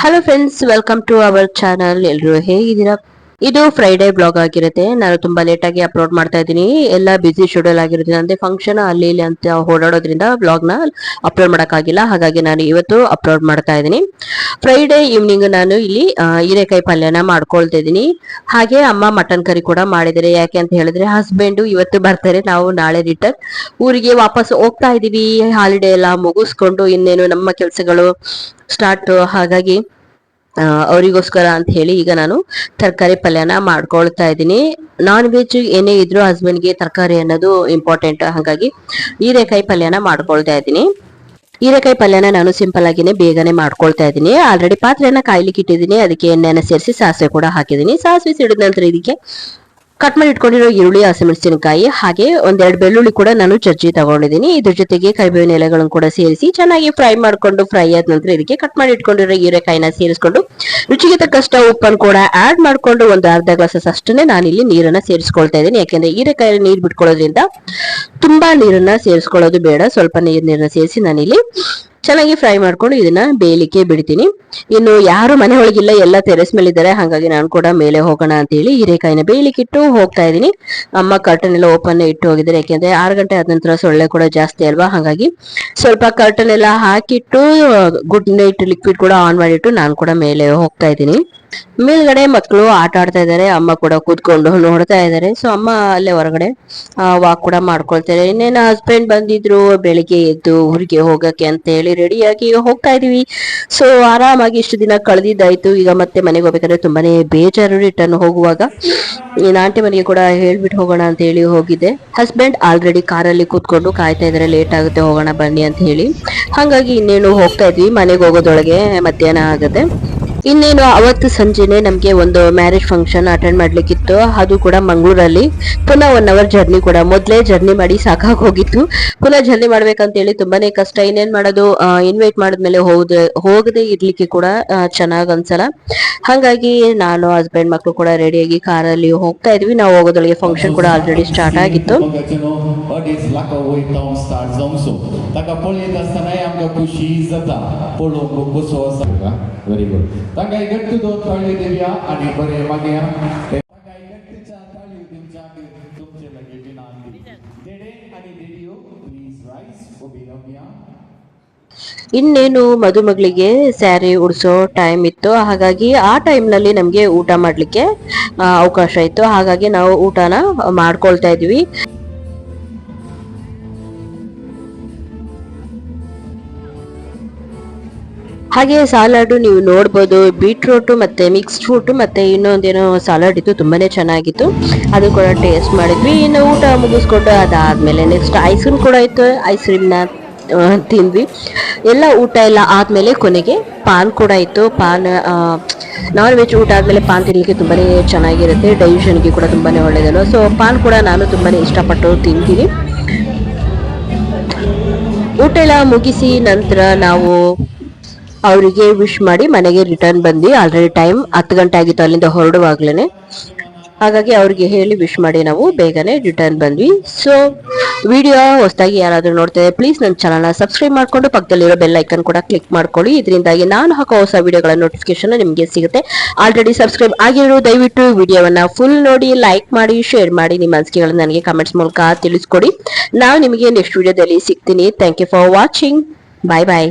Hello friends welcome to our channel ಎಲ್ಲರೂ ಹೇಗಿದ್ದೀರಾ? ಇದು ಫ್ರೈಡೇ ಬ್ಲಾಗ್ ಆಗಿರುತ್ತೆ. ನಾನು ತುಂಬಾ ಲೇಟ್ ಆಗಿ ಅಪ್ಲೋಡ್ ಮಾಡ್ತಾ ಇದ್ದೀನಿ. ಎಲ್ಲ ಬಿಸಿ ಶೆಡ್ಯೂಲ್ ಆಗಿರುತ್ತೆ. ಅಂದ್ರೆ ಫಂಕ್ಷನ್ ಅಲ್ಲಿ ಇಲ್ಲಿ ಅಂತ ಓಡಾಡೋದ್ರಿಂದ ಬ್ಲಾಗ್ನ ಅಪ್ಲೋಡ್ ಮಾಡೋಕ್ಕಾಗಿಲ್ಲ. ಹಾಗಾಗಿ ನಾನು ಇವತ್ತು ಅಪ್ಲೋಡ್ ಮಾಡ್ತಾ ಇದ್ದೀನಿ. ಫ್ರೈಡೇ ಈವ್ನಿಂಗ್ ನಾನು ಇಲ್ಲಿ ಹೀರೆಕಾಯಿ ಪಲ್ಯನ ಮಾಡ್ಕೊಳ್ತಾ ಇದ್ದೀನಿ. ಹಾಗೆ ಅಮ್ಮ ಮಟನ್ ಕರಿ ಕೂಡ ಮಾಡಿದರೆ ಯಾಕೆ ಅಂತ ಹೇಳಿದ್ರೆ ಹಸ್ಬೆಂಡ್ ಇವತ್ತು ಬರ್ತಾರೆ. ನಾವು ನಾಳೆ ರಿಟರ್ನ್ ಊರಿಗೆ ವಾಪಸ್ ಹೋಗ್ತಾ ಇದೀವಿ ಹಾಲಿಡೇ ಎಲ್ಲ ಮುಗಿಸ್ಕೊಂಡು ಇನ್ನೇನು ನಮ್ಮ ಕೆಲಸಗಳು ಸ್ಟಾರ್ಟ್ ಹಾಗಾಗಿ ಅವರಿಗೋಸ್ಕರ ಅಂತ ಹೇಳಿ ಈಗ ನಾನು ತರಕಾರಿ ಪಲ್ಯನ ಮಾಡ್ಕೊಳ್ತಾ ಇದ್ದೀನಿ. ನಾನ್ ವೆಜ್ ಏನೇ ಇದ್ರೂ ಹಸ್ಬೆಂಡ್ಗೆ ತರಕಾರಿ ಅನ್ನೋದು ಇಂಪಾರ್ಟೆಂಟ್ ಹಾಗಾಗಿ ಹೀರೆಕಾಯಿ ಪಲ್ಯನ ಮಾಡ್ಕೊಳ್ತಾ ಇದ್ದೀನಿ. ಹೀರೆಕಾಯಿ ಪಲ್ಯನ ನಾನು ಸಿಂಪಲ್ ಆಗಿನೇ ಬೇಗನೆ ಮಾಡ್ಕೊಳ್ತಾ ಇದ್ದೀನಿ. ಆಲ್ರೆಡಿ ಪಾತ್ರೆಯನ್ನ ಕಾಯ್ಲಿಕ್ಕೆ ಇಟ್ಟಿದ್ದೀನಿ ಅದಕ್ಕೆ ಎಣ್ಣೆನ ಸೇರಿಸಿ ಸಾಸಿವೆ ಕೂಡ ಹಾಕಿದ್ದೀನಿ. ಸಾಸಿವೆ ಸಿಡಿದ ನಂತರ ಇದಕ್ಕೆ ಕಟ್ ಮಾಡಿ ಇಟ್ಕೊಂಡಿರೋ ಈರುಳ್ಳಿ, ಹಸಿಮೆಣಸಿನಕಾಯಿ ಹಾಗೆ ಒಂದೆರಡು ಬೆಳ್ಳುಳ್ಳಿ ಕೂಡ ನಾನು ಚರ್ಚಿ ತಗೊಂಡಿದ್ದೀನಿ. ಇದ್ರ ಜೊತೆಗೆ ಕರಿಬೇವಿನ ಎಲೆಗಳನ್ನು ಕೂಡ ಸೇರಿಸಿ ಚೆನ್ನಾಗಿ ಫ್ರೈ ಮಾಡಿಕೊಂಡು ಫ್ರೈ ಆದ ನಂತರ ಇದಕ್ಕೆ ಕಟ್ ಮಾಡಿ ಇಟ್ಕೊಂಡಿರೋ ಹೀರೆಕಾಯಿನ ಸೇರಿಸ್ಕೊಂಡು, ರುಚಿಗೆ ತಕ್ಕಷ್ಟು ಉಪ್ಪನ್ನು ಕೂಡ ಆಡ್ ಮಾಡಿಕೊಂಡು ಒಂದು ಅರ್ಧ ಗ್ಲಾಸಸ್ ಅಷ್ಟನ್ನೇ ನಾನಿಲ್ಲಿ ನೀರನ್ನ ಸೇರಿಸ್ಕೊಳ್ತಾ ಇದ್ದೀನಿ. ಯಾಕೆಂದ್ರೆ ಹೀರೆಕಾಯಿ ನೀರು ಬಿಟ್ಕೊಳ್ಳೋದ್ರಿಂದ ತುಂಬಾ ನೀರನ್ನ ಸೇರಿಸ್ಕೊಳ್ಳೋದು ಬೇಡ. ಸ್ವಲ್ಪ ನೀರ್, ನೀರನ್ನ ಸೇರಿಸಿ ನಾನಿಲ್ಲಿ ಚೆನ್ನಾಗಿ ಫ್ರೈ ಮಾಡ್ಕೊಂಡು ಇದನ್ನ ಬೇಯಲಿಕ್ಕೆ ಬಿಡ್ತೀನಿ. ಇನ್ನು ಯಾರು ಮನೆ ಒಳಗಿಲ್ಲ, ಎಲ್ಲ ತೆರೆಸ್ ಮೇಲೆ ಇದ್ದಾರೆ ಹಾಗಾಗಿ ನಾನು ಕೂಡ ಮೇಲೆ ಹೋಗೋಣ ಅಂತ ಹೇಳಿ ಹೀರೆಕಾಯಿನ ಬೇಯಲಿಕ್ಕೆ ಇಟ್ಟು ಹೋಗ್ತಾ ಇದ್ದೀನಿ. ಅಮ್ಮ ಕರ್ಟನ್ ಎಲ್ಲ ಓಪನ್ ಇಟ್ಟು ಹೋಗಿದ್ದಾರೆ, ಯಾಕೆಂದ್ರೆ ಆರು ಗಂಟೆ ಆದ ನಂತರ ಸೊಳ್ಳೆ ಕೂಡ ಜಾಸ್ತಿ ಅಲ್ವಾ? ಹಾಗಾಗಿ ಸ್ವಲ್ಪ ಕರ್ಟನ್ ಎಲ್ಲ ಹಾಕಿಟ್ಟು, ಗುಡ್ ನೈಟ್ ಲಿಕ್ವಿಡ್ ಕೂಡ ಆನ್ ಮಾಡಿಟ್ಟು ನಾನು ಕೂಡ ಮೇಲೆ ಹೋಗ್ತಾ ಇದ್ದೀನಿ. ಮೇಲ್ಗಡೆ ಮಕ್ಕಳು ಆಟ ಆಡ್ತಾ ಇದ್ದಾರೆ ಅಮ್ಮ ಕೂಡ ಕೂತ್ಕೊಂಡು ನೋಡ್ತಾ ಇದ್ದಾರೆ ಸೊ ಅಮ್ಮ ಅಲ್ಲೇ ಹೊರಗಡೆ ವಾಕ್ ಕೂಡ ಮಾಡ್ಕೊಳ್ತಾರೆ. ಇನ್ನೇನು ಹಸ್ಬೆಂಡ್ ಬಂದಿದ್ರು, ಬೆಳಿಗ್ಗೆ ಎದ್ದು ಊರಿಗೆ ಹೋಗಕ್ಕೆ ಅಂತ ಹೇಳಿ ರೆಡಿಯಾಗಿ ಹೋಗ್ತಾ ಇದೀವಿ. ಸೊ ಆರಾಮಾಗಿ ಇಷ್ಟು ದಿನ ಕಳೆದಿದ್ದಾಯ್ತು. ಈಗ ಮತ್ತೆ ಮನೆಗೆ ಹೋಗ್ಬೇಕಾದ್ರೆ ತುಂಬಾನೇ ಬೇಜಾರು ರಿಟರ್ನ್ ಹೋಗುವಾಗ. ನೀನ್ ಆಂಟಿ ಮನೆಗೆ ಕೂಡ ಹೇಳ್ಬಿಟ್ಟು ಹೋಗೋಣ ಅಂತ ಹೇಳಿ ಹೋಗಿದ್ದೆ ಹಸ್ಬೆಂಡ್ ಆಲ್ರೆಡಿ ಕಾರಲ್ಲಿ ಕೂತ್ಕೊಂಡು ಕಾಯ್ತಾ ಇದಾರೆ ಲೇಟ್ ಆಗುತ್ತೆ, ಹೋಗೋಣ ಬನ್ನಿ ಅಂತ ಹೇಳಿ. ಹಾಗಾಗಿ ಇನ್ನೇನು ಹೋಗ್ತಾ ಇದ್ವಿ. ಮನೆಗೆ ಹೋಗೋದೊಳಗೆ ಮಧ್ಯಾಹ್ನ ಆಗುತ್ತೆ. ಇನ್ನೇನು, ಅವತ್ತು ಸಂಜೆನೆ ನಮ್ಗೆ ಒಂದು ಮ್ಯಾರೇಜ್ ಫಂಕ್ಷನ್ ಅಟೆಂಡ್ ಮಾಡ್ಲಿಕ್ಕಿತ್ತು. ಅದು ಕೂಡ ಮಂಗಳೂರಲ್ಲಿ. ಪುನಃ ಒನ್ ಅವರ್ ಜರ್ನಿ ಕೂಡ. ಮೊದಲೇ ಜರ್ನಿ ಮಾಡಿ ಸಾಕಾಗಿ ಹೋಗಿತ್ತು ಪುನಃ ಜರ್ನಿ ಮಾಡ್ಬೇಕಂತ ಹೇಳಿ ತುಂಬಾನೇ ಕಷ್ಟ. ಇನ್ನೇನ್ ಮಾಡೋದು? ಇನ್ವೈಟ್ ಮಾಡಿದ್ಮೇಲೆ ಹೋದ ಹೋಗದೆ ಇರ್ಲಿಕ್ಕೆ ಕೂಡ ಚೆನ್ನಾಗ್ ಅನ್ಸಲ್ಲ. ಹಾಗಾಗಿ ನಾನು ಹಸ್ಬೆಂಡ್ ಮಕ್ಕಳು ಕೂಡ ರೆಡಿಯಾಗಿ ಕಾರಲ್ಲಿ ಹೋಗ್ತಾ ಇದ್ವಿ. ನಾವು ಹೋಗೋದೊಳಗೆ ಫಂಕ್ಷನ್ ಕೂಡ ಆಲ್ರೆಡಿ ಸ್ಟಾರ್ಟ್ ಆಗಿತ್ತು. Zata. Pulong kukuso sa... Very good. Tagay gantu do tali devya ani bare magya. Tagay gantu cha tali dimcha ke tumche lage binandi. Dede ani video please rise obinamya. ಇನ್ನೇನು ಮದುಮಗಳಿಗೆ sari ಉಡಿಸೋ time ಇತ್ತು ಹಾಗಾಗಿ ಆ ಟೈಮ್ನಲ್ಲಿ ನಮ್ಗೆ ಊಟ ಮಾಡಲಿಕ್ಕೆ ಅವಕಾಶ ಇತ್ತು ಹಾಗಾಗಿ ನಾವು ಊಟನ ಮಾಡ್ಕೊಳ್ತಾ ಇದ್ವಿ ಹಾಗೆ ಸಾಲಡು ನೀವು ನೋಡ್ಬೋದು ಬೀಟ್ರೂಟು ಮತ್ತೆ ಮಿಕ್ಸ್ಡ್ ಫ್ರೂಟು ಮತ್ತೆ ಇನ್ನೊಂದೇನೋ ಸಾಲಾಡ್ ಇತ್ತು, ತುಂಬಾನೇ ಚೆನ್ನಾಗಿತ್ತು. ಅದು ಕೂಡ ಟೇಸ್ಟ್ ಮಾಡಿದ್ವಿ. ಇನ್ನು ಊಟ ಮುಗಿಸ್ಕೊಂಡು ಅದಾದಮೇಲೆ ನೆಕ್ಸ್ಟ್ ಐಸ್ ಕ್ರೀಮ್ ಕೂಡ ಇತ್ತು. ಐಸ್ ಕ್ರೀಮ್ನ ತಿಂದ್ವಿ. ಎಲ್ಲ ಊಟ ಎಲ್ಲ ಆದ್ಮೇಲೆ ಕೊನೆಗೆ ಪಾನ್ ಕೂಡ ಇತ್ತು. ಪಾನ್ ನಾನ್ ವೆಜ್ ಊಟ ಆದ್ಮೇಲೆ ಪಾನ್ ತಿನ್ನಲಿಕ್ಕೆ ತುಂಬಾನೇ ಚೆನ್ನಾಗಿರುತ್ತೆ. ಡೈಜೆಷನ್ಗೆ ಕೂಡ ತುಂಬಾನೇ ಒಳ್ಳೆಯದಲ್ಲ ಸೊ ಪಾನ್ ಕೂಡ ನಾನು ತುಂಬಾನೇ ಇಷ್ಟಪಟ್ಟು ತಿಂತೀನಿ. ಊಟ ಎಲ್ಲ ಮುಗಿಸಿ ನಂತರ ನಾವು ಅವರಿಗೆ ವಿಶ್ ಮಾಡಿ ಮನೆಗೆ ರಿಟರ್ನ್ ಬಂದ್ವಿ ಆಲ್ರೆಡಿ ಟೈಮ್ ಹತ್ತು ಗಂಟೆ ಆಗಿತ್ತು ಅಲ್ಲಿಂದ ಹೊರಡುವಾಗ್ಲೇ ಹಾಗಾಗಿ ಅವ್ರಿಗೆ ಹೇಳಿ ವಿಶ್ ಮಾಡಿ ನಾವು ಬೇಗನೆ ರಿಟರ್ನ್ ಬಂದ್ವಿ. ಸೊ ವಿಡಿಯೋ ಹೊಸದಾಗಿ ಯಾರಾದರೂ ನೋಡ್ತಾ ಪ್ಲೀಸ್ ನನ್ನ ಚಾನಲ್ನ ಸಬ್ಸ್ಕ್ರೈಬ್ ಮಾಡ್ಕೊಂಡು ಪಕ್ಕದಲ್ಲಿರೋ ಬೆಲ್ ಐಕನ್ ಕೂಡ ಕ್ಲಿಕ್ ಮಾಡ್ಕೊಳ್ಳಿ. ಇದರಿಂದಾಗಿ ನಾನು ಹಾಕೋ ಹೊಸ ವಿಡಿಯೋಗಳ ನೋಟಿಫಿಕೇಶನ್ ನಿಮಗೆ ಸಿಗುತ್ತೆ. ಆಲ್ರೆಡಿ ಸಬ್ಸ್ಕ್ರೈಬ್ ಆಗಿರೋ ದಯವಿಟ್ಟು ವಿಡಿಯೋವನ್ನು ಫುಲ್ ನೋಡಿ ಲೈಕ್ ಮಾಡಿ ಶೇರ್ ಮಾಡಿ ನಿಮ್ಮ ಅನಿಸಿಕೆಗಳನ್ನು ನನಗೆ ಕಮೆಂಟ್ಸ್ ಮೂಲಕ ತಿಳಿಸ್ಕೊಡಿ. ನಾವು ನಿಮಗೆ ನೆಕ್ಸ್ಟ್ ವಿಡಿಯೋದಲ್ಲಿ ಸಿಗ್ತೀನಿ. Thank you for watching bye bye.